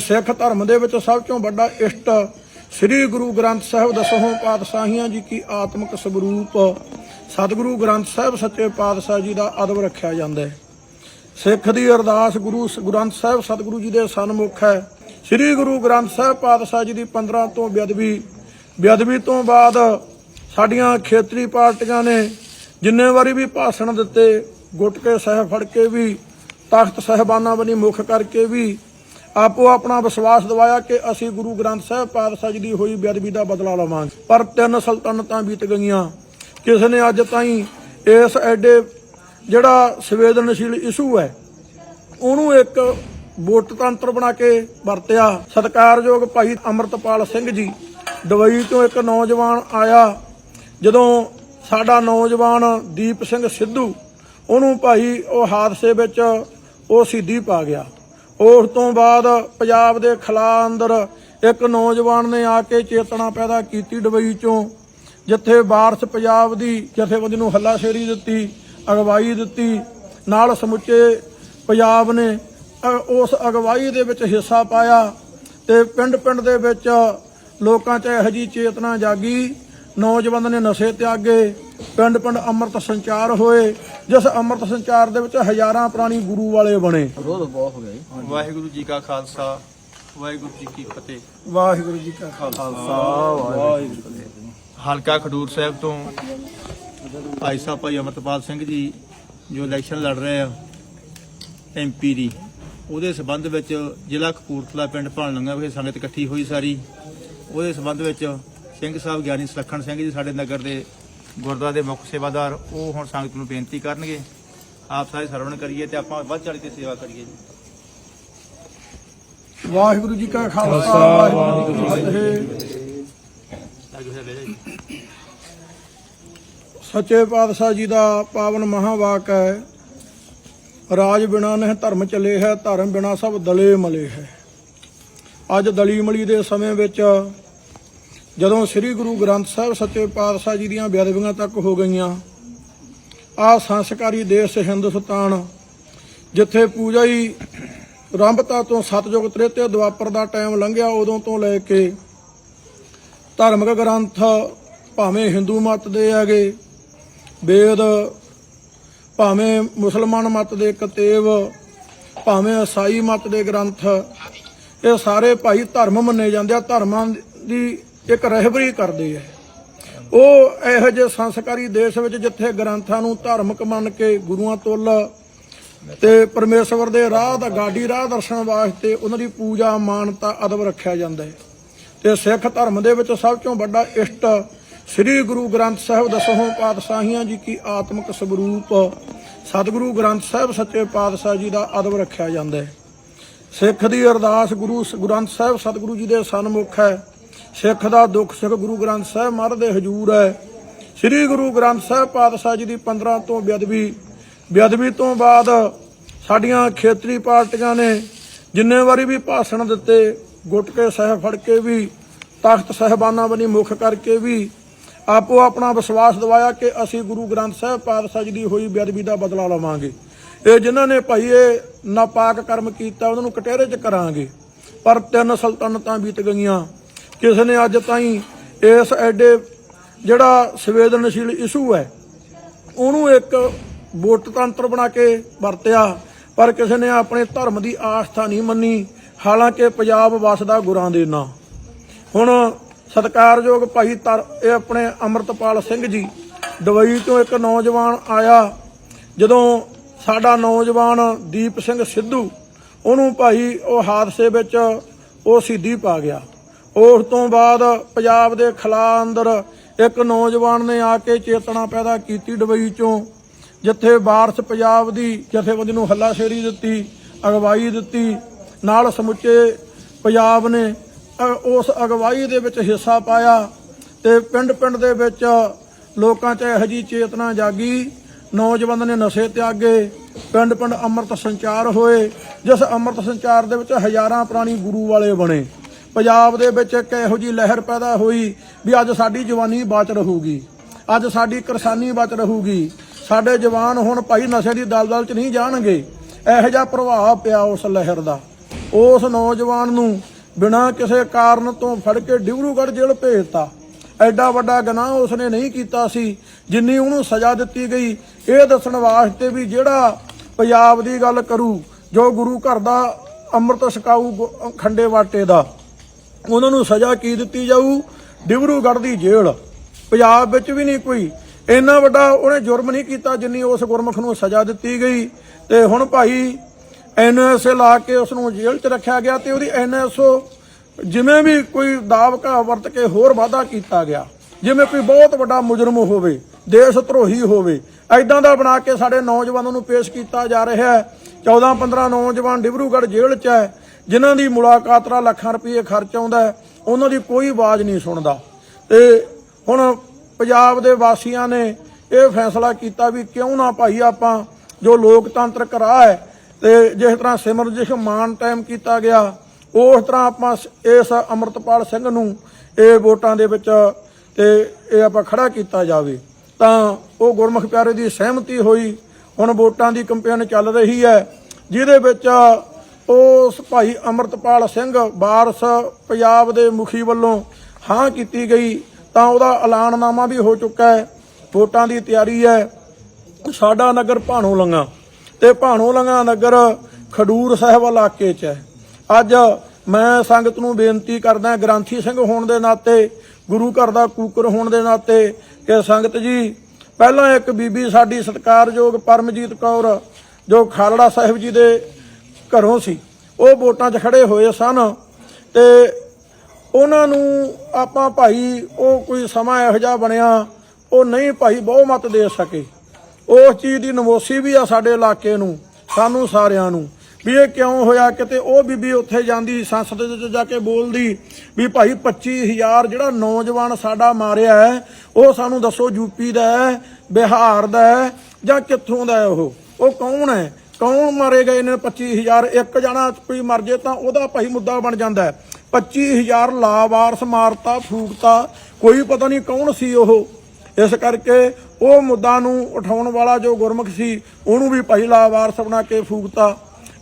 ਸਿੱਖ ਧਰਮ ਦੇ ਵਿੱਚ ਸਭ ਤੋਂ ਵੱਡਾ ਇਸ਼ਟ ਸ੍ਰੀ ਗੁਰੂ ਗ੍ਰੰਥ ਸਾਹਿਬ ਦਸੋਂ ਪਾਤਸ਼ਾਹੀਆਂ ਜੀ ਕੀ ਆਤਮਿਕ ਸਰੂਪ ਸਤਿਗੁਰੂ ਗ੍ਰੰਥ ਸਾਹਿਬ ਸੱਚੇ ਪਾਤਸ਼ਾਹ ਜੀ ਦਾ ਅਦਬ ਰੱਖਿਆ ਜਾਂਦਾ ਹੈ। ਸਿੱਖ ਦੀ ਅਰਦਾਸ ਗੁਰੂ ਸ- ਗ੍ਰੰਥ ਸਾਹਿਬ ਸਤਿਗੁਰੂ ਜੀ ਦੇ ਸਨਮੁਖ ਹੈ। ਸ੍ਰੀ ਗੁਰੂ ਗ੍ਰੰਥ ਸਾਹਿਬ ਪਾਤਸ਼ਾਹ ਜੀ ਦੀ 15 ਤੋਂ ਬੇਅਦਬੀ ਬੇਅਦਬੀ ਤੋਂ ਬਾਅਦ ਸਾਡੀਆਂ ਖੇਤਰੀ ਪਾਰਟੀਆਂ ਨੇ ਜਿੰਨੇ ਵਾਰੀ ਵੀ ਭਾਸ਼ਣ ਦਿੱਤੇ, ਗੁੱਟ ਕੇ ਸਾਹਿਬ ਫੜ ਕੇ ਵੀ, ਤਖਤ ਸਹਿਬਾਨਾਂ ਬਣੀ ਮੁੱਖ ਕਰਕੇ ਵੀ ਆਪੋ ਆਪਣਾ ਵਿਸ਼ਵਾਸ ਦਿਵਾਇਆ ਕਿ ਅਸੀਂ ਗੁਰੂ ਗ੍ਰੰਥ ਸਾਹਿਬ ਪਾਤਸ਼ਾਹ ਜੀ ਦੀ ਹੋਈ ਬੇਅਦਬੀ ਦਾ ਬਦਲਾ ਲਵਾਂਗੇ। ਪਰ ਤਿੰਨ ਸਲਤਨਤਾਂ ਬੀਤ ਗਈਆਂ। ਕਿਸੇ ਨੇ ਅੱਜ ਤਾਈਂ ਇਸ ਐਡੇ ਜਿਹੜਾ ਸੰਵੇਦਨਸ਼ੀਲ ਇਸ਼ੂ ਹੈ, ਉਹਨੂੰ ਇੱਕ ਵੋਟ ਤੰਤਰ ਬਣਾ ਕੇ ਵਰਤਿਆ। ਸਤਿਕਾਰਯੋਗ ਭਾਈ ਅਮਰਤਪਾਲ ਸਿੰਘ ਜੀ, ਦੁਬਈ ਤੋਂ ਇੱਕ ਨੌਜਵਾਨ ਆਇਆ, ਜਦੋਂ ਸਾਡਾ ਨੌਜਵਾਨ ਦੀਪ ਸਿੰਘ ਸਿੱਧੂ, ਉਹਨੂੰ ਭਾਈ ਉਹ ਹਾਦਸੇ ਵਿੱਚ ਉਹ ਸਿੱਧੀ ਪਾ ਗਿਆ। ਉਸ ਤੋਂ ਬਾਅਦ ਪੰਜਾਬ ਦੇ ਖਲਾ ਅੰਦਰ ਇੱਕ ਨੌਜਵਾਨ ਨੇ ਆ ਕੇ ਚੇਤਨਾ ਪੈਦਾ ਕੀਤੀ ਦੁਬਈ ਚੋਂ, ਜਿੱਥੇ ਵਾਰਸ ਪੰਜਾਬ ਦੀ ਜਥੇਬੰਦੀ ਨੂੰ ਹੱਲਾਸ਼ੇਰੀ ਦਿੱਤੀ, ਅਗਵਾਈ ਦਿੱਤੀ। ਨਾਲ ਸਮੁੱਚੇ ਪੰਜਾਬ ਨੇ ਉਸ ਅਗਵਾਈ ਦੇ ਵਿੱਚ ਹਿੱਸਾ ਪਾਇਆ ਤੇ ਪਿੰਡ-ਪਿੰਡ ਦੇ ਵਿੱਚ ਲੋਕਾਂ 'ਚ ਇਹੋ ਜਿਹੀ ਚੇਤਨਾ ਜਾਗੀ। ਨੌਜਵਾਨਾਂ ਨੇ ਨਸ਼ੇ ਤਿਆਗੇ। ਪਿੰਡ-ਪਿੰਡ ਅੰਮ੍ਰਿਤ ਸੰਚਾਰ ਹੋਏ ਜਿਸ ਅੰਮ੍ਰਿਤ ਸੰਚਾਰ ਦੇ ਵਿੱਚ ਹਜ਼ਾਰਾਂ ਪ੍ਰਾਣੀ ਗੁਰੂ ਵਾਲੇ ਬਣੇ। ਵਾਹਿਗੁਰੂ ਜੀ ਕਾ ਖਾਲਸਾ ਵਾਹਿਗੁਰੂ ਜੀ ਕੀ ਫਤਿਹ। ਵਾਹਿਗੁਰੂ ਜੀ ਕਾ ਖਾਲਸਾ। ਹਲਕਾ ਖਡੂਰ ਸਾਹਿਬ ਤੋਂ ਭਾਈ ਸਾਹਿਬ ਭਾਈ ਅਮਰਤਪਾਲ ਸਿੰਘ ਜੀ ਜੋ ਇਲੈਕਸ਼ਨ ਲੜ ਰਹੇ ਆ ਐਮਪੀ ਦੀ ਉਹਦੇ ਸਬੰਧ ਵਿੱਚ ਜ਼ਿਲ੍ਹਾ ਕਪੂਰਥਲਾ ਪਿੰਡ ਭਾਣਲੰਗਾ ਵਿਖੇ ਸੰਗਤ ਇਕੱਠੀ ਹੋਈ ਸਾਰੀ। ਉਹਦੇ ਸਬੰਧ ਵਿੱਚ ਸਿੰਘ ਸਾਹਿਬ ਗਿਆਨੀ ਸੁਲੱਖਣ ਸਿੰਘ ਜੀ ਸਾਡੇ ਨਗਰ ਦੇ ਗੁਰਦੁਆਰਾ ਦੇ ਮੁੱਖ ਸੇਵਾਦਾਰ ਉਹ ਹੁਣ ਸੰਗਤ ਨੂੰ ਬੇਨਤੀ ਕਰਨਗੇ। ਆਪ ਸਾਰੇ ਸਰਵਣ ਕਰੀਏ ਤੇ ਆਪਾਂ ਵੱਧ ਚੜ੍ਹ ਕੇ ਸੇਵਾ ਕਰੀਏ ਜੀ। ਵਾਹਿਗੁਰੂ ਜੀ ਕਾ ਖਾਲਸਾ ਵਾਹਿਗੁਰੂ ਜੀ ਕੀ ਫਤਿਹ। ਸੱਚੇ ਪਾਤਸ਼ਾਹ ਜੀ ਦਾ ਪਾਵਨ ਮਹਾਵਾਕ ਹੈ ਰਾਜ ਬਿਨਾ ਨਹਿ ਧਰਮ ਚਲੇ ਹੈ ਧਰਮ ਬਿਨਾ ਸਭ ਦਲੇ ਮਲੇ ਹੈ। ਅੱਜ ਦਲੀ ਮਲੀ ਦੇ ਸਮੇਂ ਵਿੱਚ ਜਦੋਂ ਸ੍ਰੀ ਗੁਰੂ ਗ੍ਰੰਥ ਸਾਹਿਬ ਸੱਚੇ ਪਾਤਸ਼ਾਹ ਜੀ ਦੀਆਂ ਬੇਅਦਬੀਆਂ ਤੱਕ ਹੋ ਗਈਆਂ ਆ ਸੰਸਕਾਰੀ ਦੇਸ਼ ਹਿੰਦੁਸਤਾਨ, ਜਿੱਥੇ ਪੂਜਾ ਹੀ ਰੰਭਤਾ ਤੋਂ ਸਤਜੁਗ ਤ੍ਰੇਤੇ ਦੁਆਪਰ ਦਾ ਟਾਈਮ ਲੰਘਿਆ ਉਦੋਂ ਤੋਂ ਲੈ ਕੇ ਧਾਰਮਿਕ ਗ੍ਰੰਥ ਭਾਵੇਂ ਹਿੰਦੂ ਮਤ ਦੇ ਹੈਗੇ, ਵੇਦ ਭਾਵੇਂ ਮੁਸਲਮਾਨ ਮਤ ਦੇ ਕਤੇਬ, ਭਾਵੇਂ ਈਸਾਈ ਮਤ ਦੇ ਗ੍ਰੰਥ, ਇਹ ਸਾਰੇ ਭਾਈ ਧਰਮ ਮੰਨੇ ਜਾਂਦੇ ਆ, ਧਰਮਾਂ ਦੀ ਇੱਕ ਰਹਿਬਰੀ ਕਰਦੇ ਆ। ਉਹ ਇਹੋ ਜਿਹੇ ਸੰਸਕਾਰੀ ਦੇਸ਼ ਵਿੱਚ ਜਿੱਥੇ ਗ੍ਰੰਥਾਂ ਨੂੰ ਧਾਰਮਿਕ ਮੰਨ ਕੇ ਗੁਰੂਆਂ ਤੁੱਲ ਤੇ ਪਰਮੇਸ਼ਵਰ ਦੇ ਰਾਹ ਦਾ ਗਾਡੀ ਰਾਹ ਦਰਸ਼ਨ ਵਾਸਤੇ ਉਹਨਾਂ ਦੀ ਪੂਜਾ, ਮਾਨਤਾ, ਅਦਬ ਰੱਖਿਆ ਜਾਂਦਾ ਹੈ। ਤੇ ਸਿੱਖ ਧਰਮ ਦੇ ਵਿੱਚ ਸਭ ਤੋਂ ਵੱਡਾ ਇਸ਼ਟ ਸ੍ਰੀ ਗੁਰੂ ਗ੍ਰੰਥ ਸਾਹਿਬ ਦਸੋਂ ਪਾਤਸ਼ਾਹੀਆਂ ਜੀ ਕੀ ਆਤਮਿਕ ਸਵਰੂਪ ਸਤਿਗੁਰੂ ਗ੍ਰੰਥ ਸਾਹਿਬ ਸੱਚੇ ਪਾਤਸ਼ਾਹ ਜੀ ਦਾ ਅਦਬ ਰੱਖਿਆ ਜਾਂਦਾ ਹੈ। ਸਿੱਖ ਦੀ ਅਰਦਾਸ ਗੁਰੂ ਸ- ਗ੍ਰੰਥ ਸਾਹਿਬ ਸਤਿਗੁਰੂ ਜੀ ਦੇ ਸਨਮੁਖ ਹੈ। ਸਿੱਖ ਦਾ ਦੁੱਖ ਸਿੱਖ ਗੁਰੂ ਗ੍ਰੰਥ ਸਾਹਿਬ ਮਹਾਰਾਜ ਦੇ ਹਜ਼ੂਰ ਹੈ। ਸ੍ਰੀ ਗੁਰੂ ਗ੍ਰੰਥ ਸਾਹਿਬ ਪਾਤਸ਼ਾਹ ਜੀ ਦੀ 15 ਤੋਂ ਬੇਅਦਬੀ ਬੇਅਦਬੀ ਤੋਂ ਬਾਅਦ ਸਾਡੀਆਂ ਖੇਤਰੀ ਪਾਰਟੀਆਂ ਨੇ ਜਿੰਨੇ ਵਾਰੀ ਵੀ ਭਾਸ਼ਣ ਦਿੱਤੇ ਗੁਟਕੇ ਸਾਹਿਬ ਫੜ ਕੇ ਵੀ, ਤਖਤ ਸਹਿਬਾਨਾਂ ਬਣੀ ਮੁੱਖ ਕਰਕੇ ਵੀ, ਆਪੋ ਆਪਣਾ ਵਿਸ਼ਵਾਸ ਦਿਵਾਇਆ ਕਿ ਅਸੀਂ ਗੁਰੂ ਗ੍ਰੰਥ ਸਾਹਿਬ ਪਾਤਸ਼ਾਹ ਜੀ ਦੀ ਹੋਈ ਬੇਅਦਬੀ ਦਾ ਬਦਲਾ ਲਵਾਂਗੇ। ਇਹ ਜਿਨ੍ਹਾਂ ਨੇ ਭਾਈ ਇਹ ਨਾਪਾਕ ਕਰਮ ਕੀਤਾ, ਉਹਨਾਂ ਨੂੰ ਕਟਹਿਰੇ 'ਚ ਕਰਾਂਗੇ। ਪਰ ਤਿੰਨ ਸਲਤਨਤਾਂ ਬੀਤ ਗਈਆਂ। ਕਿਸੇ ਨੇ ਅੱਜ ਤਾਈਂ ਇਸ ਐਡੇ ਜਿਹੜਾ ਸੰਵੇਦਨਸ਼ੀਲ ਇਸ਼ੂ ਹੈ, ਉਹਨੂੰ ਇੱਕ ਵੋਟ ਤੰਤਰ ਬਣਾ ਕੇ ਵਰਤਿਆ, ਪਰ ਕਿਸੇ ਨੇ ਆਪਣੇ ਧਰਮ ਦੀ ਆਸਥਾ ਨਹੀਂ ਮੰਨੀ। ਹਾਲਾਂਕਿ ਪੰਜਾਬ ਵਸਦਾ ਗੁਰਾਂ ਦੇ ਨਾਂ। ਹੁਣ ਸਤਿਕਾਰਯੋਗ ਭਾਈ ਤਰ, ਇਹ ਆਪਣੇ ਅਮਰਤਪਾਲ ਸਿੰਘ ਜੀ, ਦੁਬਈ ਤੋਂ ਇੱਕ ਨੌਜਵਾਨ ਆਇਆ, ਜਦੋਂ ਸਾਡਾ ਨੌਜਵਾਨ ਦੀਪ ਸਿੰਘ ਸਿੱਧੂ, ਉਹਨੂੰ ਭਾਈ ਉਹ ਹਾਦਸੇ ਵਿੱਚ ਉਹ ਸਿੱਧੀ ਪਾ ਗਿਆ। ਉਸ ਤੋਂ ਬਾਅਦ ਪੰਜਾਬ ਦੇ ਖਲਾ ਅੰਦਰ ਇੱਕ ਨੌਜਵਾਨ ਨੇ ਆ ਕੇ ਚੇਤਨਾ ਪੈਦਾ ਕੀਤੀ ਦੁਬਈ ਚੋਂ, ਜਿੱਥੇ ਵਾਰਸ ਪੰਜਾਬ ਦੀ ਜਥੇਬੰਦੀ ਨੂੰ ਹੱਲਾਸ਼ੇਰੀ ਦਿੱਤੀ, ਅਗਵਾਈ ਦਿੱਤੀ। ਨਾਲ ਸਮੁੱਚੇ ਪੰਜਾਬ ਨੇ, ਅ- ਉਸ ਅਗਵਾਈ ਦੇ ਵਿੱਚ ਹਿੱਸਾ ਪਾਇਆ ਤੇ ਪਿੰਡ-ਪਿੰਡ ਦੇ ਵਿੱਚ ਲੋਕਾਂ 'ਚ ਇਹੋ ਜਿਹੀ ਚੇਤਨਾ ਜਾਗੀ। ਨੌਜਵਾਨਾਂ ਨੇ ਨਸ਼ੇ ਤਿਆਗੇ, ਪਿੰਡ-ਪਿੰਡ ਅੰਮ੍ਰਿਤ ਸੰਚਾਰ ਹੋਏ, ਜਿਸ ਅੰਮ੍ਰਿਤ ਸੰਚਾਰ ਦੇ ਵਿੱਚ ਹਜ਼ਾਰਾਂ ਪ੍ਰਾਣੀ ਗੁਰੂ ਵਾਲੇ ਬਣੇ। ਪੰਜਾਬ ਦੇ ਵਿੱਚ ਇੱਕ ਇਹੋ ਜਿਹੀ ਲਹਿਰ ਪੈਦਾ ਹੋਈ ਵੀ ਅੱਜ ਸਾਡੀ ਜਵਾਨੀ ਬਚ ਰਹੂਗੀ। ਅੱਜ ਸਾਡੀ ਕਿਰਸਾਨੀ ਬਚ ਰਹੂਗੀ। ਸਾਡੇ ਜਵਾਨ ਹੁਣ ਭਾਈ ਨਸ਼ੇ ਦੀ ਦਲਦਲ 'ਚ ਨਹੀਂ ਜਾਣਗੇ। ਇਹੋ ਜਿਹਾ ਪ੍ਰਭਾਵ ਪਿਆ ਉਸ ਲਹਿਰ ਦਾ। ਉਸ ਨੌਜਵਾਨ ਨੂੰ ਬਿਨਾਂ ਕਿਸੇ ਕਾਰਨ ਤੋਂ ਫੜ ਕੇ ਡਿਬਰੂਗੜ੍ਹ ਜੇਲ੍ਹ ਭੇਜਤਾ। ਐਡਾ ਵੱਡਾ ਗੁਨਾਹ ਉਸਨੇ ਨਹੀਂ ਕੀਤਾ ਸੀ, ਜਿੰਨੀ ਉਹਨੂੰ ਸਜ਼ਾ ਦਿੱਤੀ ਗਈ। ਇਹ ਦੱਸਣ ਵਾਸਤੇ ਵੀ ਜਿਹੜਾ ਪੰਜਾਬ ਦੀ ਗੱਲ ਕਰੂ, ਜੋ ਗੁਰੂ ਘਰ ਦਾ ਅੰਮ੍ਰਿਤ ਛਕਾਊ ਗੁ- ਖੰਡੇ ਵਾਟੇ ਦਾ ਉਹਨਾਂ ਨੂੰ ਸਜ਼ਾ ਕੀ ਦਿੱਤੀ ਜਾਊ? ਡਿਬਰੂਗੜ੍ਹ ਦੀ ਜੇਲ੍ਹ। ਪੰਜਾਬ ਵਿੱਚ ਵੀ ਨਹੀਂ ਕੋਈ। ਇੰਨਾ ਵੱਡਾ ਉਹਨੇ ਜੁਰਮ ਨਹੀਂ ਕੀਤਾ ਜਿੰਨੀ ਉਸ ਗੁਰਮੁਖ ਨੂੰ ਸਜ਼ਾ ਦਿੱਤੀ ਗਈ। ਤੇ ਹੁਣ ਭਾਈ ਐਨਐਸਏ ਲਾ ਕੇ ਉਸ ਨੂੰ ਜੇਲ੍ਹ 'ਚ ਰੱਖਿਆ ਗਿਆ ਤੇ ਉਹਦੀ ਐਨਐਸਓ ਜਿਵੇਂ ਵੀ ਕੋਈ ਦਾਵਕਾ ਵਰਤ ਕੇ ਹੋਰ ਵਾਅਦਾ ਕੀਤਾ ਗਿਆ, ਜਿਵੇਂ ਕੋਈ ਬਹੁਤ ਵੱਡਾ ਮੁਜਰਮ ਹੋਵੇ, ਦੇਸ਼ ਧਰੋਹੀ ਹੋਵੇ ਐਦਾਂ ਦਾ ਬਣਾ ਕੇ ਸਾਡੇ ਨੌਜਵਾਨਾਂ ਨੂੰ ਪੇਸ਼ ਕੀਤਾ ਜਾ ਰਿਹਾ ਹੈ। 14 15 ਨੌਜਵਾਨ ਡਿਬਰੂਗੜ੍ਹ ਜੇਲ੍ਹ 'ਚ ਹੈ। ਜਿਨ੍ਹਾਂ ਦੀ ਮੁਲਾਕਾਤ ਨਾਲ ਲੱਖਾਂ ਰੁਪਏ ਖਰਚ ਆਉਂਦਾ ਉਹਨਾਂ ਦੀ ਕੋਈ ਆਵਾਜ਼ ਨਹੀਂ ਸੁਣਦਾ। ਤੇ ਹੁਣ ਪੰਜਾਬ ਦੇ ਵਾਸੀਆਂ ਨੇ ਇਹ ਫੈਸਲਾ ਕੀਤਾ ਵੀ ਕਿਉਂ ਨਾ ਭਾਈ ਆਪਾਂ ਜੋ ਲੋਕਤੰਤਰ ਰਾਹ ਹੈ, ਤੇ ਜਿਸ ਤਰ੍ਹਾਂ ਸਿਮਰਜੀਤ ਮਾਨ ਟਾਈਮ ਕੀਤਾ ਗਿਆ, ਉਸ ਤਰ੍ਹਾਂ ਆਪਾਂ ਸ- ਇਸ ਅਮਰਤਪਾਲ ਸਿੰਘ ਨੂੰ ਇਹ ਵੋਟਾਂ ਦੇ ਵਿੱਚ ਤੇ ਇਹ ਆਪਾਂ ਖੜਾ ਕੀਤਾ ਜਾਵੇ। ਤਾਂ ਉਹ ਗੁਰਮੁਖ ਪਿਆਰੇ ਦੀ ਸਹਿਮਤੀ ਹੋਈ, ਹੁਣ ਵੋਟਾਂ ਦੀ ਕੰਪੇਨ ਚੱਲ ਰਹੀ ਹੈ, ਜਿਹਦੇ ਵਿੱਚ ਉਸ ਭਾਈ ਅਮਰਤਪਾਲ ਸਿੰਘ ਵਾਰਸ ਪੰਜਾਬ ਦੇ ਮੁਖੀ ਵੱਲੋਂ ਹਾਂ ਕੀਤੀ ਗਈ, ਤਾਂ ਉਹਦਾ ਐਲਾਨਨਾਮਾ ਵੀ ਹੋ ਚੁੱਕਾ ਹੈ, ਵੋਟਾਂ ਦੀ ਤਿਆਰੀ ਹੈ। ਸਾਡਾ ਨਗਰ ਭਾਣੋ ਲੰਗਾ ਤੇ ਭਾਣੋ ਲੰਗਾ ਨਗਰ ਖਡੂਰ ਸਾਹਿਬ ਇਲਾਕੇ 'ਚ ਹੈ। ਅੱਜ ਮੈਂ ਸੰਗਤ ਨੂੰ ਬੇਨਤੀ ਕਰਦਾ ਗ੍ਰੰਥੀ ਸਿੰਘ ਹੋਣ ਦੇ ਨਾਤੇ, ਗੁਰੂ ਘਰ ਦਾ ਕੂਕਰ ਹੋਣ ਦੇ ਨਾਤੇ ਕਿ ਸੰਗਤ ਜੀ, ਪਹਿਲਾਂ ਇੱਕ ਬੀਬੀ ਸਾਡੀ ਸਤਿਕਾਰਯੋਗ ਪਰਮਜੀਤ ਕੌਰ, ਜੋ ਖਾਲੜਾ ਸਾਹਿਬ ਜੀ ਦੇ ਘਰੋਂ ਸੀ। ਉਹ ਵੋਟਾਂ 'ਚ ਖੜੇ ਹੋਏ ਸਨ ਤੇ ਉਹਨਾਂ ਨੂੰ ਆਪਾਂ ਭਾਈ ਉਹ ਕੋਈ ਸਮਾਂ ਇਹੋ ਜਿਹਾ ਬਣਿਆ, ਉਹ ਨਹੀਂ ਭਾਈ ਬਹੁਮਤ ਦੇ ਸਕੇ। ਉਸ ਚੀਜ਼ ਦੀ ਨਮੋਸੀ ਵੀ ਆ ਸਾਡੇ ਇਲਾਕੇ ਨੂੰ, ਸਾਨੂੰ ਸਾਰਿਆਂ ਨੂੰ। ਵੀ ਇਹ ਕਿਉਂ ਹੋਇਆ ਕਿਤੇ ਉਹ ਬੀਬੀ ਉੱਥੇ ਜਾਂਦੀ, ਸੰਸਦ ਦੇ ਵਿੱਚ ਜਾ ਕੇ ਬੋਲਦੀ ਵੀ ਭਾਈ 25000 ਜਿਹੜਾ ਨੌਜਵਾਨ ਸਾਡਾ ਮਾਰਿਆ ਹੈ, ਉਹ ਸਾਨੂੰ ਦੱਸੋ ਯੂਪੀ ਦਾ ਹੈ, ਬਿਹਾਰ ਦਾ ਹੈ ਜਾਂ ਕਿੱਥੋਂ ਦਾ ਹੈ ਉਹ? ਉਹ ਕੌਣ ਹੈ? ਕੌਣ ਮਾਰੇ ਗਏ ਨੇ 25000 ਇੱਕ ਜਣਾ ਕੋਈ ਮਰ ਜੇ ਤਾਂ ਉਹਦਾ ਭਾਈ ਮੁੱਦਾ ਬਣ ਜਾਂਦਾ ਹੈ। 25000 ਲਾਵਾਰਸ ਮਾਰਤਾ, ਫੂਕਤਾ, ਕੋਈ ਪਤਾ ਨਹੀਂ ਕੌਣ ਸੀ ਉਹ। ਇਸ ਕਰਕੇ ਉਹ ਮੁੱਦਾ ਨੂੰ ਉਠਾਉਣ ਵਾਲਾ ਜੋ ਗੁਰਮੁਖ ਸੀ, ਉਹਨੂੰ ਵੀ ਭਾਈ ਲਾਵਾਰਸ ਬਣਾ ਕੇ ਫੂਕਤਾ।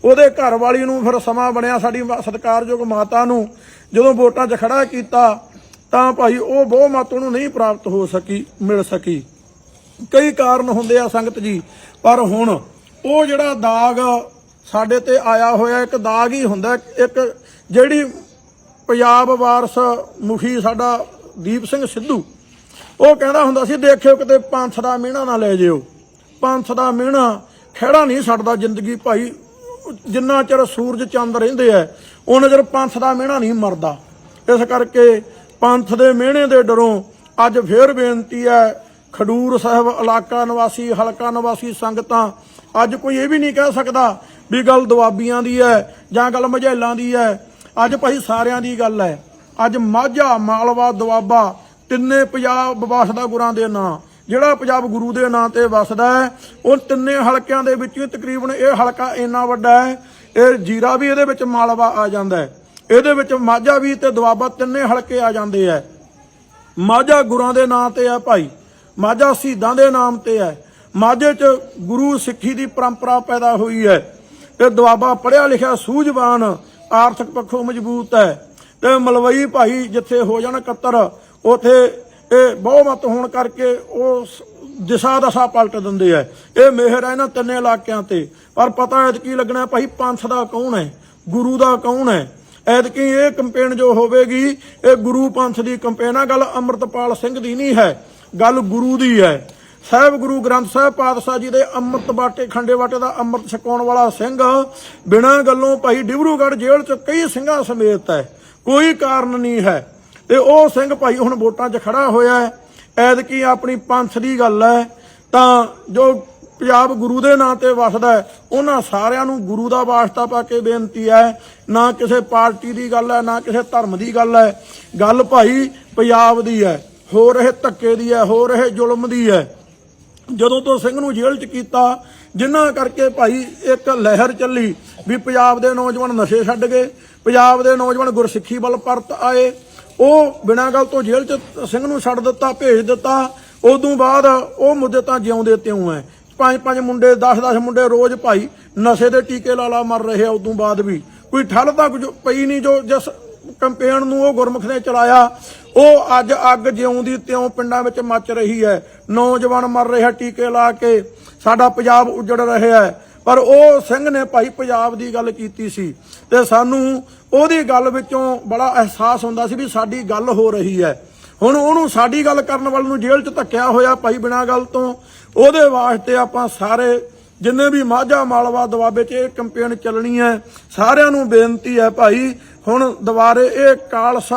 ਉਹਦੇ ਘਰ ਵਾਲੀ ਨੂੰ ਫਿਰ ਸਮਾਂ ਬਣਿਆ ਸਾਡੀ ਮਾ- ਸਤਿਕਾਰਯੋਗ ਮਾਤਾ ਨੂੰ। ਜਦੋਂ ਵੋਟਾਂ 'ਚ ਖੜਾ ਕੀਤਾ, ਤਾਂ ਭਾਈ ਉਹ ਬਹੁਮਤ ਉਹਨੂੰ ਨਹੀਂ ਪ੍ਰਾਪਤ ਹੋ ਸਕੀ, ਮਿਲ ਸਕੀ। ਕਈ ਕਾਰਨ ਹੁੰਦੇ ਆ ਸੰਗਤ ਜੀ, ਪਰ ਹੁਣ ਉਹ ਜਿਹੜਾ ਦਾਗ ਸਾਡੇ ਤੇ ਆਇਆ ਹੋਇਆ, ਇੱਕ ਦਾਗ ਹੀ ਹੁੰਦਾ। ਇੱਕ ਜਿਹੜੀ ਪੰਜਾਬ ਵਾਰਸ ਮੁਖੀ ਸਾਡਾ ਦੀਪ ਸਿੰਘ ਸਿੱਧੂ, ਉਹ ਕਹਿੰਦਾ ਹੁੰਦਾ ਸੀ, ਦੇਖਿਓ ਕਿਤੇ ਪੰਥ ਦਾ ਮਿਹਣਾ ਨਾ ਲੈ ਜਿਓ। ਪੰਥ ਦਾ ਮਿਹਣਾ ਖਹਿੜਾ ਨਹੀਂ ਛੱਡਦਾ ਜ਼ਿੰਦਗੀ ਭਾਈ। ਜਿੰਨਾ ਚਿਰ ਸੂਰਜ ਚੰਦ ਰਹਿੰਦੇ ਐ ਉਹਨਾਂ ਚਿਰ ਪੰਥ ਦਾ ਮਿਹਣਾ ਨਹੀਂ ਮਰਦਾ। ਇਸ ਕਰਕੇ ਪੰਥ ਦੇ ਮਿਹਣੇ ਦੇ ਡਰੋਂ ਅੱਜ ਫੇਰ ਬੇਨਤੀ ਹੈ, ਖਡੂਰ ਸਾਹਿਬ ਇਲਾਕਾ ਨਿਵਾਸੀ, ਹਲਕਾ ਨਿਵਾਸੀ ਸੰਗਤਾਂ ਅੱਜ ਕੋਈ ਇਹ ਵੀ ਨਹੀਂ ਕਹਿ ਸਕਦਾ ਵੀ ਗੱਲ ਦੁਆਬੀਆਂ ਦੀ ਹੈ ਜਾਂ ਗੱਲ ਮਝੈਲਾਂ ਦੀ ਹੈ। ਅੱਜ ਭਾਈ ਸਾਰਿਆਂ ਦੀ ਗੱਲ ਹੈ। ਅੱਜ ਮਾਝਾ, ਮਾਲਵਾ, ਦੁਆਬਾ ਤਿੰਨੇ ਪੰਜਾਬ ਵਸਦਾ ਗੁਰਾਂ ਦੇ ਨਾਂ। ਜਿਹੜਾ ਪੰਜਾਬ ਗੁਰੂ ਦੇ ਨਾਂ ਤੇ ਵਸਦਾ ਹੈ, ਉਹ ਤਿੰਨੇ ਹਲਕਿਆਂ ਦੇ ਵਿੱਚੋਂ ਤਕਰੀਬਨ ਇਹ ਹਲਕਾ ਇੰਨਾ ਵੱਡਾ ਹੈ, ਇਹ ਜੀਰਾ ਵੀ ਇਹਦੇ ਵਿੱਚ ਮਾਲਵਾ ਆ ਜਾਂਦਾ ਹੈ। ਇਹਦੇ ਵਿੱਚ ਮਾਝਾ ਵੀ ਤੇ ਦੁਆਬਾ ਤਿੰਨੇ ਹਲਕੇ ਆ ਜਾਂਦੇ ਹੈ। ਮਾਝਾ ਗੁਰਾਂ ਦੇ ਨਾਂ ਤੇ ਹੈ ਭਾਈ। ਮਾਝਾ ਸ਼ਹੀਦਾਂ ਦੇ ਨਾਮ ਤੇ ਹੈ। ਮਾਝੇ 'ਚ ਗੁਰੂ ਸਿੱਖੀ ਦੀ ਪਰੰਪਰਾ ਪੈਦਾ ਹੋਈ ਹੈ ਤੇ ਦੁਆਬਾ ਪੜਿਆ ਲਿਖਿਆ ਸੂਝਵਾਨ ਆਰਥਿਕ ਪੱਖੋਂ ਮਜ਼ਬੂਤ ਹੈ ਤੇ ਮਲਵਈ ਭਾਈ ਜਿੱਥੇ ਹੋ ਜਾਣ ਕੱਤਰ, ਉਥੇ ਇਹ ਬਹੁਮਤ ਹੋਣ ਕਰਕੇ ਉਹ ਦਿਸ਼ਾ ਦਸ਼ਾ ਪਲਟ ਦਿੰਦੇ ਆ। ਇਹ ਮਿਹਰ ਹੈ ਇਹਨਾਂ ਤਿੰਨੇ ਇਲਾਕਿਆਂ ਤੇ। ਪਰ ਪਤਾ ਐਤ ਕੀ ਲੱਗਣਾ ਭਾਈ ਪੰਥ ਦਾ ਕੌਣ ਹੈ? ਗੁਰੂ ਦਾ ਕੌਣ ਹੈ? ਐਤਕੀ ਇਹ ਕੰਪੇਨ ਜੋ ਹੋਵੇਗੀ, ਇਹ ਗੁਰੂ ਪੰਥ ਦੀ ਕੰਪੇਨ ਆ। ਗੱਲ ਅੰਮ੍ਰਿਤਪਾਲ ਸਿੰਘ ਦੀ ਨਹੀਂ ਹੈ, ਗੱਲ ਗੁਰੂ ਦੀ ਹੈ। ਸਾਹਿਬ ਗੁਰੂ ਗ੍ਰੰਥ ਸਾਹਿਬ ਪਾਤਸ਼ਾਹ ਜੀ ਦੇ ਅੰਮ੍ਰਿਤ ਬਾਟੇ, ਖੰਡੇ ਬਾਟੇ ਦਾ ਅੰਮ੍ਰਿਤ ਛਕਾਉਣ ਵਾਲਾ ਸਿੰਘ, ਬਿਨਾਂ ਗੱਲੋਂ ਭਾਈ ਡਿਬਰੂਗੜ੍ਹ ਜੇਲ੍ਹ 'ਚ ਕਈ ਸਿੰਘਾਂ ਸਮੇਤ ਹੈ, ਕੋਈ ਕਾਰਨ ਨਹੀਂ ਹੈ। ਤੇ ਉਹ ਸਿੰਘ ਭਾਈ ਹੁਣ ਵੋਟਾਂ 'ਚ ਖੜਾ ਹੋਇਆ ਹੈ। ਐਤਕੀ ਆਪਣੀ ਪੰਥ ਦੀ ਗੱਲ ਹੈ, ਤਾਂ ਜੋ ਪੰਜਾਬ ਗੁਰੂ ਦੇ ਨਾਂ ਤੇ ਵਸਦਾ ਉਹਨਾਂ ਸਾਰਿਆਂ ਨੂੰ ਗੁਰੂ ਦਾ ਵਾਸਤਾ ਪਾ ਕੇ ਬੇਨਤੀ ਹੈ, ਨਾ ਕਿਸੇ ਪਾਰਟੀ ਦੀ ਗੱਲ ਹੈ, ਨਾ ਕਿਸੇ ਧਰਮ ਦੀ ਗੱਲ ਹੈ। ਗੱਲ ਭਾਈ ਪੰਜਾਬ ਦੀ ਹੈ, ਹੋ ਰਹੇ ਧੱਕੇ ਦੀ ਹੈ, ਹੋ ਰਹੇ ਜ਼ੁਲਮ ਦੀ ਹੈ। ਜਦੋਂ ਤੋਂ ਸਿੰਘ ਨੂੰ ਜੇਲ੍ਹ 'ਚ ਕੀਤਾ, ਜਿਨ੍ਹਾਂ ਕਰਕੇ ਭਾਈ ਇੱਕ ਲਹਿਰ ਚੱਲੀ ਵੀ ਪੰਜਾਬ ਦੇ ਨੌਜਵਾਨ ਨਸ਼ੇ ਛੱਡ ਗਏ, ਪੰਜਾਬ ਦੇ ਨੌਜਵਾਨ ਗੁਰਸਿੱਖੀ ਵੱਲ ਪਰਤ ਆਏ। ਉਹ ਬਿਨਾਂ ਗੱਲ ਤੋਂ ਜੇਲ੍ਹ 'ਚ ਸਿੰਘ ਨੂੰ ਛੱਡ ਦਿੱਤਾ, ਭੇਜ ਦਿੱਤਾ। ਉਦੋਂ ਬਾਅਦ ਉਹ ਮੁੱਦੇ ਤਾਂ ਜਿਉਂਦੇ ਤਿਉਂ ਐ। ਪੰਜ ਪੰਜ ਮੁੰਡੇ 10 10 ਮੁੰਡੇ ਰੋਜ਼ ਭਾਈ ਨਸ਼ੇ ਦੇ ਟੀਕੇ ਲਾਲਾ ਮਰ ਰਹੇ ਆ ਉਦੋਂ ਬਾਅਦ ਵੀ। ਕੋਈ ਠੱਲ ਤਾਂ ਕੁਝ ਪਈ ਨਹੀਂ ਜੋ ਜਿਸ ਕੰਪੇਨ ਨੂੰ ਉਹ ਗੁਰਮੁਖ ਨੇ ਚਲਾਇਆ। ਉਹ ਅੱਜ ਅੱਗ ਜਿਉਂਦੀ ਤਿਉਂ ਪਿੰਡਾਂ ਵਿੱਚ ਮੱਚ ਰਹੀ ਹੈ। ਨੌਜਵਾਨ ਮਰ ਰਿਹਾ ਟੀਕੇ ਲਾ ਕੇ। ਸਾਡਾ ਪੰਜਾਬ ਉਜੜ ਰਿਹਾ ਹੈ। ਪਰ ਉਹ ਸਿੰਘ ਨੇ ਭਾਈ ਪੰਜਾਬ ਦੀ ਗੱਲ ਕੀਤੀ ਸੀ ਤੇ ਸਾਨੂੰ ਉਹਦੀ ਗੱਲ ਵਿੱਚੋਂ ਬੜਾ ਅਹਿਸਾਸ ਹੁੰਦਾ ਸੀ ਵੀ ਸਾਡੀ ਗੱਲ ਹੋ ਰਹੀ ਹੈ। ਹੁਣ ਉਹਨੂੰ ਸਾਡੀ ਗੱਲ ਕਰਨ ਵਾਲ ਨੂੰ ਜੇਲ੍ਹ 'ਚ ਧੱਕਿਆ ਹੋਇਆ ਭਾਈ ਬਿਨਾਂ ਗੱਲ ਤੋਂ। ਉਹਦੇ ਵਾਸਤੇ ਆਪਾਂ ਸਾਰੇ ਜਿੰਨੇ ਵੀ ਮਾਝਾ ਮਾਲਵਾ ਦੁਆਬੇ 'ਚ ਇਹ ਕੰਪੇਨ ਚੱਲਣੀ ਹੈ, ਸਾਰਿਆਂ ਨੂੰ ਬੇਨਤੀ ਹੈ ਭਾਈ, ਹੁਣ ਦੁਬਾਰੇ ਇਹ ਕਾਲਸ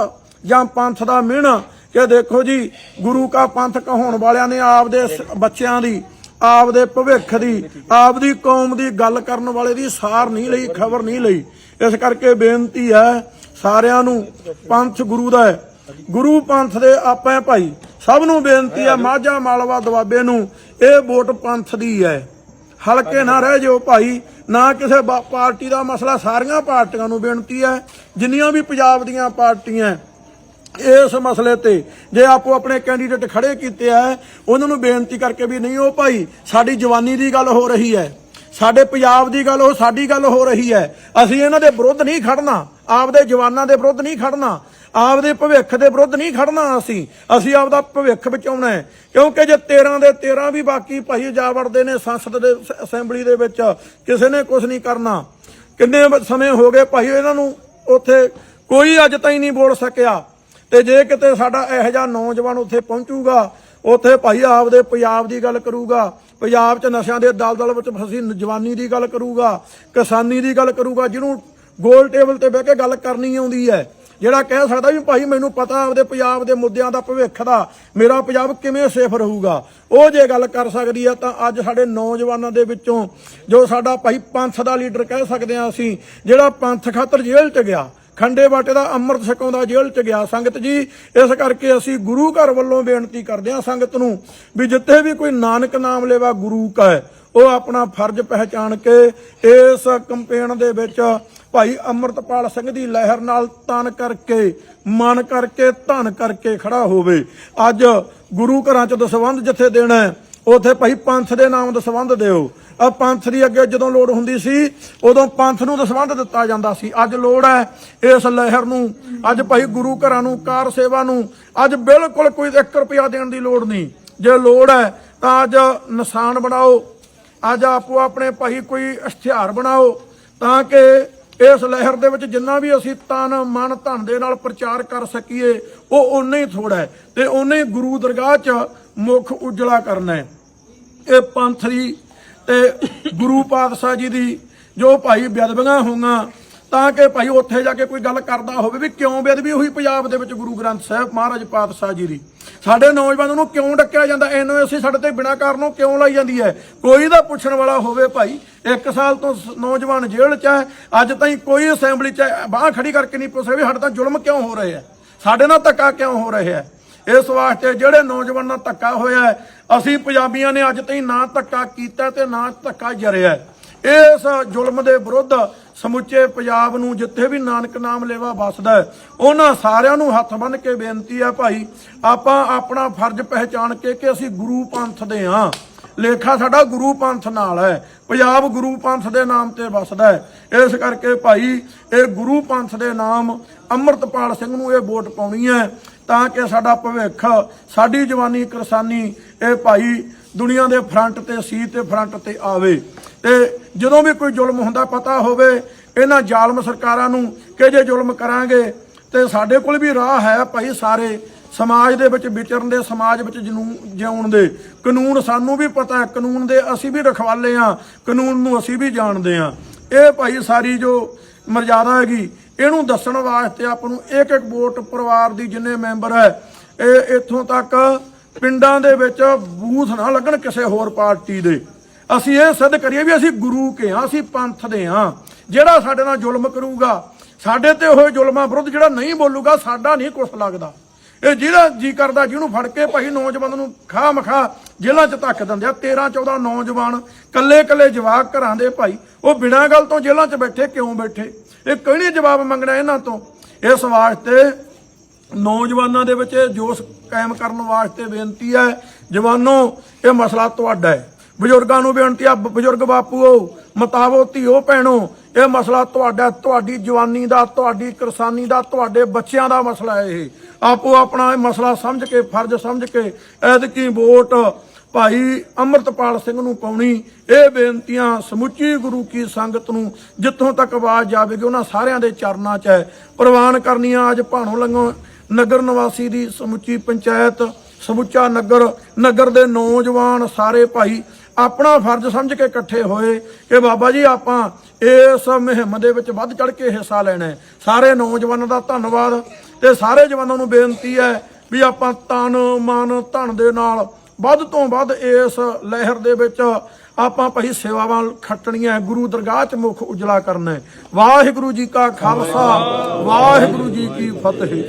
ਜਾਂ ਪੰਥ ਦਾ ਮਿਹਣਾ ਕਿ ਦੇਖੋ ਜੀ, ਗੁਰੂ ਕਾ ਪੰਥ ਕਹਾਉਣ ਵਾਲਿਆਂ ਨੇ ਆਪਦੇ ਬੱਚਿਆਂ ਦੀ, ਆਪਦੇ ਭਵਿੱਖ ਦੀ, ਆਪਦੀ ਕੌਮ ਦੀ ਗੱਲ ਕਰਨ ਵਾਲੇ ਦੀ ਸਾਰ ਨਹੀਂ ਲਈ, ਖਬਰ ਨਹੀਂ ਲਈ। ਇਸ ਕਰਕੇ ਬੇਨਤੀ ਹੈ ਸਾਰਿਆਂ ਨੂੰ, ਪੰਥ ਗੁਰੂ ਦਾ ਹੈ। ਗੁਰੂ ਪੰਥ ਦੇ ਆਪਾਂ ਭਾਈ, ਸਭ ਨੂੰ ਬੇਨਤੀ ਹੈ, ਮਾਝਾ ਮਾਲਵਾ ਦੁਆਬੇ ਨੂੰ, ਇਹ ਵੋਟ ਪੰਥ ਦੀ ਹੈ। ਹਲਕੇ ਨਾ ਰਹਿ ਜਿਓ ਭਾਈ, ਨਾ ਕਿਸੇ ਬਾ- ਪਾਰਟੀ ਦਾ ਮਸਲਾ, ਸਾਰੀਆਂ ਪਾਰਟੀਆਂ ਨੂੰ ਬੇਨਤੀ ਹੈ। ਜਿੰਨੀਆਂ ਵੀ ਪੰਜਾਬ ਦੀਆਂ ਪਾਰਟੀਆਂ ਇਸ ਮਸਲੇ ਤੇ ਜੇ ਆਪੋ ਆਪਣੇ ਕੈਂਡੀਡੇਟ ਖੜੇ ਕੀਤੇ ਆ, ਉਹਨਾਂ ਨੂੰ ਬੇਨਤੀ ਕਰਕੇ ਵੀ ਨਹੀਂ, ਉਹ ਭਾਈ, ਸਾਡੀ ਜਵਾਨੀ ਦੀ ਗੱਲ ਹੋ ਰਹੀ ਹੈ। ਸਾਡੇ ਪੰਜਾਬ ਦੀ ਗੱਲ, ਉਹ ਸਾਡੀ ਗੱਲ ਹੋ ਰਹੀ ਹੈ। ਅਸੀਂ ਇਹਨਾਂ ਦੇ ਵਿਰੁੱਧ ਨਹੀਂ ਖੜਨਾ। ਆਪਦੇ ਜਵਾਨਾਂ ਦੇ ਵਿਰੁੱਧ ਨਹੀਂ ਖੜਨਾ। ਆਪਦੇ ਭਵਿੱਖ ਦੇ ਵਿਰੁੱਧ ਨਹੀਂ ਖੜਨਾ ਅਸੀਂ। ਅਸੀਂ ਆਪਦਾ ਭਵਿੱਖ ਬਚਾਉਣਾ ਹੈ। ਕਿਉਂਕਿ ਜੇ 13 ਦੇ 13 ਵੀ ਬਾਕੀ ਭਾਈ ਜਾ ਵੜਦੇ ਨੇ ਸੰਸਦ ਦੇ ਅਸੈਂਬਲੀ ਦੇ ਵਿੱਚ, ਕਿਸੇ ਨੇ ਕੁਝ ਨਹੀਂ ਕਰਨਾ। ਕਿੰਨੇ ਸਮੇਂ ਹੋ ਗਏ ਭਾਈ ਇਹਨਾਂ ਨੂੰ ਉੱਥੇ ਕੋਈ ਅੱਜ ਤਾਈਂ ਨਹੀਂ ਬੋਲ ਸਕਿਆ। ਤੇ ਜੇ ਕਿਤੇ ਸਾਡਾ ਇਹੋ ਜਿਹਾ ਨੌਜਵਾਨ ਉੱਥੇ ਪਹੁੰਚੂਗਾ, ਉੱਥੇ ਭਾਈ ਆਪਦੇ ਪੰਜਾਬ ਦੀ ਗੱਲ ਕਰੂਗਾ, ਪੰਜਾਬ 'ਚ ਨਸ਼ਿਆਂ ਦੇ ਦਲਦਲ ਵਿੱਚ ਫਸੀ ਜਵਾਨੀ ਦੀ ਗੱਲ ਕਰੂਗਾ, ਕਿਸਾਨੀ ਦੀ ਗੱਲ ਕਰੂਗਾ, ਜਿਹਨੂੰ ਗੋਲ ਟੇਬਲ ਤੇ ਬਹਿ ਕੇ ਗੱਲ ਕਰਨੀ ਆਉਂਦੀ ਹੈ, ਜਿਹੜਾ ਕਹਿ ਸਕਦਾ ਵੀ ਭਾਈ ਮੈਨੂੰ ਪਤਾ ਆਪਦੇ ਪੰਜਾਬ ਦੇ ਮੁੱਦਿਆਂ ਦਾ ਭਵਿੱਖ ਦਾ, ਮੇਰਾ ਪੰਜਾਬ ਕਿਵੇਂ ਸੇਫ ਰਹੂਗਾ। ਉਹ ਜੇ ਗੱਲ ਕਰ ਸਕਦੀ ਆ ਤਾਂ ਅੱਜ ਸਾਡੇ ਨੌਜਵਾਨਾਂ ਦੇ ਵਿੱਚੋਂ ਜੋ ਸਾਡਾ ਭਾਈ ਪੰਥ ਦਾ ਲੀਡਰ ਕਹਿ ਸਕਦੇ ਆ ਅਸੀਂ, ਜਿਹੜਾ ਪੰਥ ਖਾਤਰ ਜੇਲ੍ਹ 'ਚ ਗਿਆ ਖੰਡੇ ਬਾਟੇ ਦਾ ਅੰਮ੍ਰਿਤ ਛਕਾਉਂਦਾ ਜੇਲ੍ਹ 'ਚ ਗਿਆ ਸੰਗਤ ਜੀ। ਇਸ ਕਰਕੇ ਅਸੀਂ ਗੁਰੂ ਘਰ ਵੱਲੋਂ ਬੇਨਤੀ ਕਰਦੇ ਹਾਂ ਸੰਗਤ ਨੂੰ ਵੀ ਜਿੱਥੇ ਵੀ ਕੋਈ ਨਾਨਕ ਨਾਮ ਲੈਵਾ ਗੁਰੂ ਕਾ ਉਹ ਆਪਣਾ ਫਰਜ਼ ਪਹਿਚਾਨ ਕੇ ਇਸ ਕੰਪੇਨ ਦੇ ਵਿੱਚ ਭਾਈ ਅੰਮ੍ਰਿਤਪਾਲ ਸਿੰਘ ਦੀ ਲਹਿਰ ਨਾਲ ਤਨ ਕਰਕੇ, ਮਨ ਕਰਕੇ, ਧਨ ਕਰਕੇ ਖੜਾ ਹੋਵੇ। ਅੱਜ ਗੁਰੂ ਘਰਾਂ 'ਚ ਦਸਵੰਧ ਜਿੱਥੇ ਦੇਣਾ ਹੈ, ਉਥੇ ਭਾਈ ਪੰਥ ਦੇ ਨਾਮ ਦਸਵੰਧ ਦਿਓ। ਪੰਥ ਦੀ ਅੱਗੇ ਜਦੋਂ ਲੋੜ ਹੁੰਦੀ ਸੀ, ਉਦੋਂ ਪੰਥ ਨੂੰ ਦਸਵੰਧ ਦਿੱਤਾ ਜਾਂਦਾ ਸੀ। ਅੱਜ ਲੋੜ ਹੈ ਇਸ ਲਹਿਰ ਨੂੰ, ਅੱਜ ਭਾਈ ਗੁਰੂ ਘਰਾਂ ਨੂੰ, ਕਾਰ ਸੇਵਾ ਨੂੰ, ਅੱਜ ਬਿਲਕੁਲ ਕੋਈ 1 ਰੁਪਿਆ ਦੇਣ ਦੀ ਲੋੜ ਨਹੀਂ। ਜੇ ਲੋੜ ਹੈ ਤਾਂ ਅੱਜ ਨਿਸ਼ਾਨ ਬਣਾਓ, ਅੱਜ ਆਪੋ ਆਪਣੇ ਭਾਈ ਕੋਈ ਇਸ਼ਤਿਹਾਰ ਬਣਾਓ, ਤਾਂ ਕਿ ਇਸ ਲਹਿਰ ਦੇ ਵਿੱਚ ਜਿੰਨਾ ਵੀ ਅਸੀਂ ਤਨ, ਮਨ, ਧਨ ਦੇ ਨਾਲ ਪ੍ਰਚਾਰ ਕਰ ਸਕੀਏ, ਉਹ ਉਨਾ ਹੀ ਥੋੜਾ ਹੈ ਤੇ ਉਨਾ ਹੀ ਗੁਰੂ ਦਰਗਾਹ 'ਚ ਮੁੱਖ ਉਜਲਾ ਕਰਨਾ ਹੈ। ਇਹ ਪੰਥ ਦੀ ਤੇ ਗੁਰੂ ਪਾਤਸ਼ਾਹ ਜੀ ਦੀ ਜੋ ਭਾਈ ਬੇਅਦਬੀਆਂ ਹੋਈਆਂ, ਤਾਂ ਕਿ ਭਾਈ ਉੱਥੇ ਜਾ ਕੇ ਕੋਈ ਗੱਲ ਕਰਦਾ ਹੋਵੇ ਵੀ ਕਿਉਂ ਬੇਅਦਬੀ ਹੋਈ ਪੰਜਾਬ ਦੇ ਵਿੱਚ ਗੁਰੂ ਗ੍ਰੰਥ ਸਾਹਿਬ ਮਹਾਰਾਜ ਪਾਤਸ਼ਾਹ ਜੀ ਦੀ। ਸਾਡੇ ਨੌਜਵਾਨਾਂ ਨੂੰ ਕਿਉਂ ਡੱਕਿਆ ਜਾਂਦਾ? ਐਨਓਐਸਸੀ ਸਾਡੇ ਤੇ ਬਿਨਾਂ ਕਾਰਨੋਂ ਕਿਉਂ ਲਾਈ ਜਾਂਦੀ ਹੈ? ਕੋਈ ਦਾ ਪੁੱਛਣ ਵਾਲਾ ਹੋਵੇ ਭਾਈ, ਇੱਕ ਸਾਲ ਤੋਂ ਸ- ਨੌਜਵਾਨ ਜੇਲ੍ਹ 'ਚ ਹੈ, ਅੱਜ ਤਾਈਂ ਕੋਈ ਅਸੈਂਬਲੀ 'ਚ ਬਾਹ ਖੜੀ ਕਰਕੇ ਨਹੀਂ ਪੁੱਛ ਰਿਹਾ ਵੀ ਸਾਡੇ ਤਾਂ ਜ਼ੁਲਮ ਕਿਉਂ ਹੋ ਰਹੇ ਆ ਸਾਡੇ ਨਾਲ ਧੱਕਾ ਕਿਉਂ ਹੋ ਰਿਹਾ ਹੈ? ਇਸ ਵਾਸਤੇ ਜਿਹੜੇ ਨੌਜਵਾਨਾਂ ਧੱਕਾ ਹੋਇਆ ਅਸੀਂ ਪੰਜਾਬੀਆਂ ਨੇ ਅੱਜ ਤਾਈਂ ਨਾ ਧੱਕਾ ਕੀਤਾ ਤੇ ਨਾ ਧੱਕਾ ਜਰਿਆ ਹੈ। ਇਸ ਜ਼ੁਲਮ ਦੇ ਵਿਰੁੱਧ ਸਮੁੱਚੇ ਪੰਜਾਬ ਨੂੰ ਜਿੱਥੇ ਵੀ ਨਾਨਕ ਨਾਮ ਲੈਵਾ ਵੱਸਦਾ ਉਹਨਾਂ ਸਾਰਿਆਂ ਨੂੰ ਹੱਥ ਬੰਨ੍ਹ ਕੇ ਬੇਨਤੀ ਹੈ ਭਾਈ, ਆਪਾਂ ਆਪਣਾ ਫਰਜ਼ ਪਹਿਚਾਨ ਕੇ ਕਿ ਅਸੀਂ ਗੁਰੂ ਪੰਥ ਦੇ ਹਾਂ। ਲੇਖਾ ਸਾਡਾ ਗੁਰੂ ਪੰਥ ਨਾਲ ਹੈ, ਪੰਜਾਬ ਗੁਰੂ ਪੰਥ ਦੇ ਨਾਮ ਤੇ ਵਸਦਾ ਹੈ। ਇਸ ਕਰਕੇ ਭਾਈ, ਇਹ ਗੁਰੂ ਪੰਥ ਦੇ ਨਾਮ ਅੰਮ੍ਰਿਤਪਾਲ ਸਿੰਘ ਨੂੰ ਇਹ ਵੋਟ ਪਾਉਣੀ ਹੈ। ਤਾਂ ਕਿ ਸਾਡਾ ਭਵਿੱਖ, ਸਾਡੀ ਜਵਾਨੀ, ਕਿਰਸਾਨੀ, ਇਹ ਭਾਈ ਦੁਨੀਆ ਦੇ ਫਰੰਟ ਤੇ ਸੀ ਤੇ ਫਰੰਟ ਤੇ ਆਵੇ। ਤੇ ਜਦੋਂ ਵੀ ਕੋਈ ਜ਼ੁਲਮ ਹੁੰਦਾ ਪਤਾ ਹੋਵੇ, ਇਹਨਾਂ ਜ਼ਾਲਮ ਸਰਕਾਰਾਂ ਨੂੰ ਕਿ ਜੇ ਜ਼ੁਲਮ ਕਰਾਂਗੇ, ਤੇ ਸਾਡੇ ਕੋਲ ਵੀ ਰਾਹ ਹੈ ਭਾਈ ਸਾਰੇ। ਸਮਾਜ ਦੇ ਵਿੱਚ ਵਿਚਰਨ ਦੇ, ਸਮਾਜ ਵਿੱਚ ਜਨੂੰ, ਜਿਉਣ ਦੇ। ਕਾਨੂੰਨ ਸਾਨੂੰ ਵੀ ਪਤਾ ਹੈ, ਕਾਨੂੰਨ ਦੇ ਅਸੀਂ ਵੀ ਰਖਵਾਲੇ ਆ ਕਾਨੂੰਨ ਨੂੰ ਅਸੀਂ ਵੀ ਜਾਣਦੇ ਆ ਇਹ ਭਾਈ ਸਾਰੀ ਜੋ ਮਰਜ਼ਾਦਾ ਹੈਗੀ ਇਹਨੂੰ ਦੱਸਣ ਵਾਸਤੇ ਆਪਾਂ ਨੂੰ ਇੱਕ ਇੱਕ ਵੋਟ ਪਰਿਵਾਰ ਦੀ ਜਿੰਨੇ ਮੈਂਬਰ ਹੈ, ਇਹ ਇੱਥੋਂ ਤੱਕ ਪਿੰਡਾਂ ਦੇ ਵਿੱਚ ਬੂਥ ਨਾ ਲੱਗਣ ਕਿਸੇ ਹੋਰ ਪਾਰਟੀ ਦੇ। ਅਸੀਂ ਇਹ ਸਿੱਧ ਕਰੀਏ ਵੀ ਅਸੀਂ ਗੁਰੂ ਕੇ ਹਾਂ, ਅਸੀਂ ਪੰਥ ਦੇ ਹਾਂ। ਜਿਹੜਾ ਸਾਡੇ ਨਾਲ ਜ਼ੁਲਮ ਕਰੂਗਾ, ਸਾਡੇ ਤੇ ਹੋਏ ਜ਼ੁਲਮਾਂ ਵਿਰੁੱਧ ਜਿਹੜਾ ਨਹੀਂ ਬੋਲੂਗਾ, ਸਾਡਾ ਨਹੀਂ ਕੁਛ ਲੱਗਦਾ। ਇਹ ਜਿਹੜਾ ਜੀ ਕਰਦਾ, ਜਿਹਨੂੰ ਫੜ ਕੇ ਭਾਈ ਨੌਜਵਾਨ ਨੂੰ ਖਾ ਮਖਾ ਜੇਲ੍ਹਾਂ 'ਚ ਧੱਕ ਦਿੰਦੇ ਆ 13 14 ਨੌਜਵਾਨ ਕੱਲੇ ਕੱਲੇ ਜਵਾਕ ਘਰਾਂ ਦੇ ਭਾਈ, ਉਹ ਬਿਨਾਂ ਗੱਲ ਤੋਂ ਜੇਲ੍ਹਾਂ 'ਚ ਬੈਠੇ ਕਿਉਂ ਬੈਠੇ? ਇਹ ਕੋਈ ਨਹੀਂ ਜਵਾਬ ਮੰਗਣਾ ਇਹਨਾਂ ਤੋਂ? ਇਸ ਵਾਸਤੇ ਨੌਜਵਾਨਾਂ ਦੇ ਵਿੱਚ ਇਹ ਜੋਸ਼ ਕਾਇਮ ਕਰਨ ਵਾਸਤੇ ਬੇਨਤੀ ਹੈ, ਜਵਾਨੋ, ਇਹ ਮਸਲਾ ਤੁਹਾਡਾ ਹੈ। ਬਜ਼ੁਰਗਾਂ ਨੂੰ ਬੇਨਤੀ ਆ ਬ- ਬਜ਼ੁਰਗ ਬਾਪੂਓ, ਮਤਾਵੋ, ਧੀਓ, ਭੈਣੋ, ਇਹ ਮਸਲਾ ਤੁਹਾਡਾ ਤੁਹਾਡੀ ਜਵਾਨੀ ਦਾ, ਤੁਹਾਡੀ ਕਿਰਸਾਨੀ ਦਾ, ਤੁਹਾਡੇ ਬੱਚਿਆਂ ਦਾ ਮਸਲਾ ਹੈ ਇਹ। ਆਪੋ ਆਪਣਾ ਇਹ ਮਸਲਾ ਸਮਝ ਕੇ, ਫਰਜ਼ ਸਮਝ ਕੇ, ਐਤਕੀ ਵੋਟ ਭਾਈ ਅੰਮ੍ਰਿਤਪਾਲ ਸਿੰਘ ਨੂੰ ਪਾਉਣੀ। ਇਹ ਬੇਨਤੀਆਂ ਸਮੁੱਚੀ ਗੁਰੂ ਕੀ ਸੰਗਤ ਨੂੰ, ਜਿੱਥੋਂ ਤੱਕ ਆਵਾਜ਼ ਜਾਵੇਗੀ ਉਹਨਾਂ ਸਾਰਿਆਂ ਦੇ ਚਰਨਾਂ 'ਚ ਹੈ। ਪ੍ਰਵਾਨ ਕਰਨੀਆਂ ਅੱਜ ਭਾਣੋ ਲੰਗੋ। ਨਗਰ ਨਿਵਾਸੀ ਦੀ ਸਮੁੱਚੀ ਪੰਚਾਇਤ, ਸਮੁੱਚਾ ਨਗਰ ਨਗਰ ਦੇ ਨੌਜਵਾਨ ਸਾਰੇ ਭਾਈ ਆਪਣਾ ਫਰਜ਼ ਸਮਝ ਕੇ ਇਕੱਠੇ ਹੋਏ ਕਿ ਬਾਬਾ ਜੀ ਆਪਾਂ ਇਸ ਮੁਹਿੰਮ ਦੇ ਵਿੱਚ ਵੱਧ ਚੜ ਕੇ ਹਿੱਸਾ ਲੈਣਾ ਸਾਰੇ ਨੌਜਵਾਨਾਂ ਦਾ ਧੰਨਵਾਦ ਤੇ ਸਾਰੇ ਜਵਾਨਾਂ ਨੂੰ ਬੇਨਤੀ ਹੈ ਵੀ ਆਪਾਂ ਤਨ, ਮਨ, ਧਨ ਦੇ ਨਾਲ ਵੱਧ ਤੋਂ ਵੱਧ ਇਸ ਲਹਿਰ ਦੇ ਵਿੱਚ ਆਪਾਂ ਭਾਈ ਸੇਵਾਵਾਂ ਖੱਟਣੀਆਂ ਗੁਰੂ ਦਰਗਾਹ 'ਚ ਮੁਖ ਉਜਲਾ ਕਰਨਾ ਹੈ। ਵਾਹਿਗੁਰੂ ਜੀ ਕਾ ਖਾਲਸਾ ਵਾਹਿਗੁਰੂ ਜੀ ਕੀ ਫਤਿਹ।